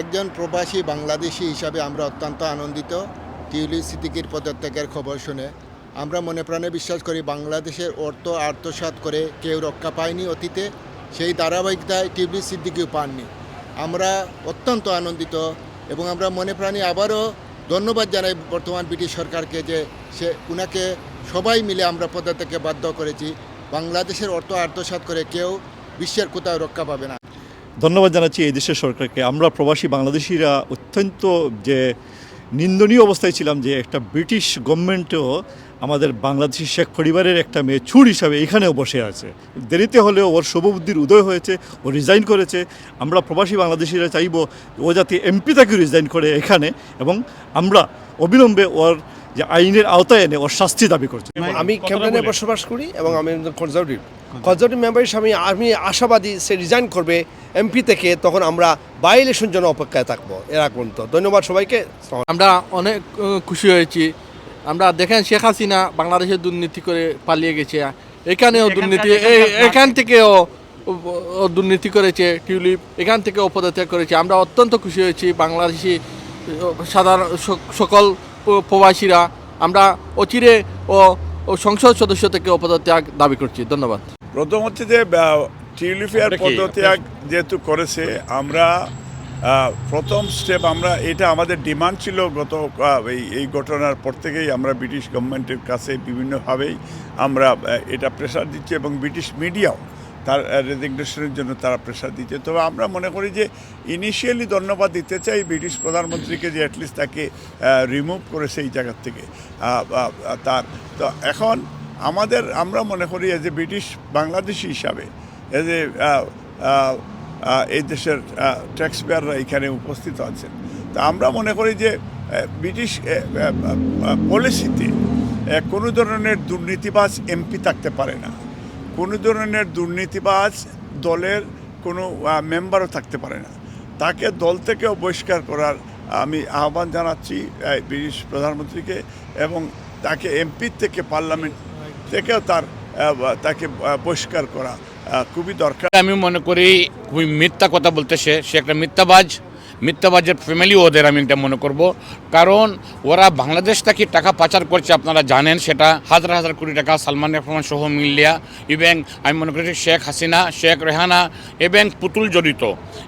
একজন প্রবাসী বাংলাদেশি হিসাবে আমরা অত্যন্ত আনন্দিত। টিউলি সিদ্দিকির পদত্যাগের খবর শুনে আমরা মনে প্রাণে বিশ্বাস করি বাংলাদেশের অর্থ আত্মসাৎ করে কেউ রক্ষা পায়নি অতীতে, সেই ধারাবাহিকতায় টিউলি সিদ্দিকিও পাননি। আমরা অত্যন্ত আনন্দিত এবং আমরা মনে প্রাণে আবারও ধন্যবাদ জানাই বর্তমান ব্রিটিশ সরকারকে যে সে উনাকে সবাই মিলে আমরা পদত্যাগকে বাধ্য করেছি। বাংলাদেশের অর্থ আত্মসাৎ করে কেউ বিশ্বের কোথাও রক্ষা পাবে না। ধন্যবাদ জানাচ্ছি এই দেশের সরকারকে। আমরা প্রবাসী বাংলাদেশিরা অত্যন্ত যে নিন্দনীয় অবস্থায় ছিলাম যে একটা ব্রিটিশ গভর্নমেন্টও আমাদের বাংলাদেশি শেখ পরিবারের একটা মেয়ে চুর হিসাবে এখানেও বসে আছে। দেরিতে হলেও ওর শুভবুদ্ধির উদয় হয়েছে, ও রিজাইন করেছে। আমরা প্রবাসী বাংলাদেশিরা চাইব ও যাতে এমপি তাকে রিজাইন করে এখানে এবং আমরা অবিলম্বে ওর যে আইনের আওতায় এনে ওর শাস্তি দাবি করছি। আমি ক্যাম্পেনে বসবাস করি এবং আমি একজন কনজারভেটিভ কনজারভেটিভ মেম্বার হিসেবে আমি আমি আশাবাদী সে রিজাইন করবে এমপি থেকে তখন আমরা বাই ইলেকশন জন্য অপেক্ষায় থাকব। এরা পর্যন্ত। ধন্যবাদ সবাইকে। আমরা অনেক খুশি হয়েছি। আমরা দেখেন শেখ হাসিনা বাংলাদেশে দুর্নীতি করে পালিয়ে গেছে। এখানেও দুর্নীতি এই- এখান থেকেও দুর্নীতি করেছে টিউলিপ এখান থেকে পদত্যাগ করেছে। আমরা অত্যন্ত খুশি হয়েছি। বাংলাদেশি সাধারণ সকল প্রবাসীরা আমরা অচিরে ও সংসদ সদস্য থেকে পদত্যাগ দাবি করছি। ধন্যবাদ। প্রথম হচ্ছে যে টিউলিফেয়ার পদত্যাগ যেহেতু করেছে আমরা প্রথম স্টেপ আমরা এটা আমাদের ডিমান্ড ছিল গত এই এই ঘটনার পর থেকেই আমরা ব্রিটিশ গভর্নমেন্টের কাছে বিভিন্নভাবেই আমরা এটা প্রেশার দিচ্ছি এবং ব্রিটিশ মিডিয়াও তার রেজিগনেশনের জন্য তারা প্রেশার দিচ্ছে। তবে আমরা মনে করি যে ইনিশিয়ালি ধন্যবাদ দিতে চাই ব্রিটিশ প্রধানমন্ত্রীকে যে অ্যাটলিস্ট তাকে রিমুভ করেছে এই জায়গার থেকে। তার, তো এখন আমাদের, আমরা মনে করি এজ এ ব্রিটিশ বাংলাদেশি হিসাবে এজ এ এই দেশের ট্যাক্স পেয়াররা এখানে উপস্থিত আছেন। তা আমরা মনে করি যে ব্রিটিশ পলিসিতে কোনো ধরনের দুর্নীতিবাজ এমপি থাকতে পারে না। কোনো ধরনের দুর্নীতিবাজ দলের কোনো মেম্বারও থাকতে পারে না। তাকে দল থেকেও বহিষ্কার করার আমি আহ্বান জানাচ্ছি ব্রিটিশ প্রধানমন্ত্রীকে এবং তাকে এমপি থেকে পার্লামেন্ট থেকেও তার তাকে বহিষ্কার করা খুবই দরকার। আমি মনে করি খুবই মিথ্যা কথা বলতেছে। সে একটা মিথ্যাবাজ। মিথ্যাবাজের ফ্যামিলি ওদের আমি এটা মনে করব। কারণ ওরা বাংলাদেশ থেকে টাকা পাচার করছে, আপনারা জানেন সেটা। হাজার হাজার কোটি টাকা সালমান রহমান সহ মিলিয়া ইভেন আমি মনে করি শেখ হাসিনা, শেখ রেহানা এবং পুতুল জড়িত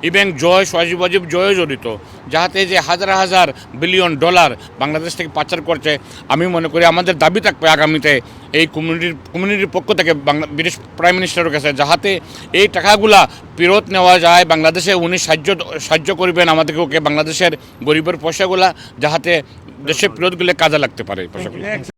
ইভেন জয় সজীব অজীব জয় জড়িত, যাহাতে যে হাজার হাজার বিলিয়ন ডলার বাংলাদেশ থেকে পাচার করছে, আমি মনে করি আমাদের দাবি থাকবে আগামীতে এই কমিউনিটির কমিউনিটির পক্ষ থেকে বাংলা ব্রিটিশ প্রাইম মিনিস্টারের কাছে, যাহাতে এই টাকাগুলা ফেরত নেওয়া যায়, বাংলাদেশে উনি সাহায্য সাহায্য করবেন আমাদেরকে, ওকে বাংলাদেশের গরিবের পয়সাগুলা, যাহাতে দেশে ফেরত গেলে কাজে লাগতে পারে পয়সাগুলো।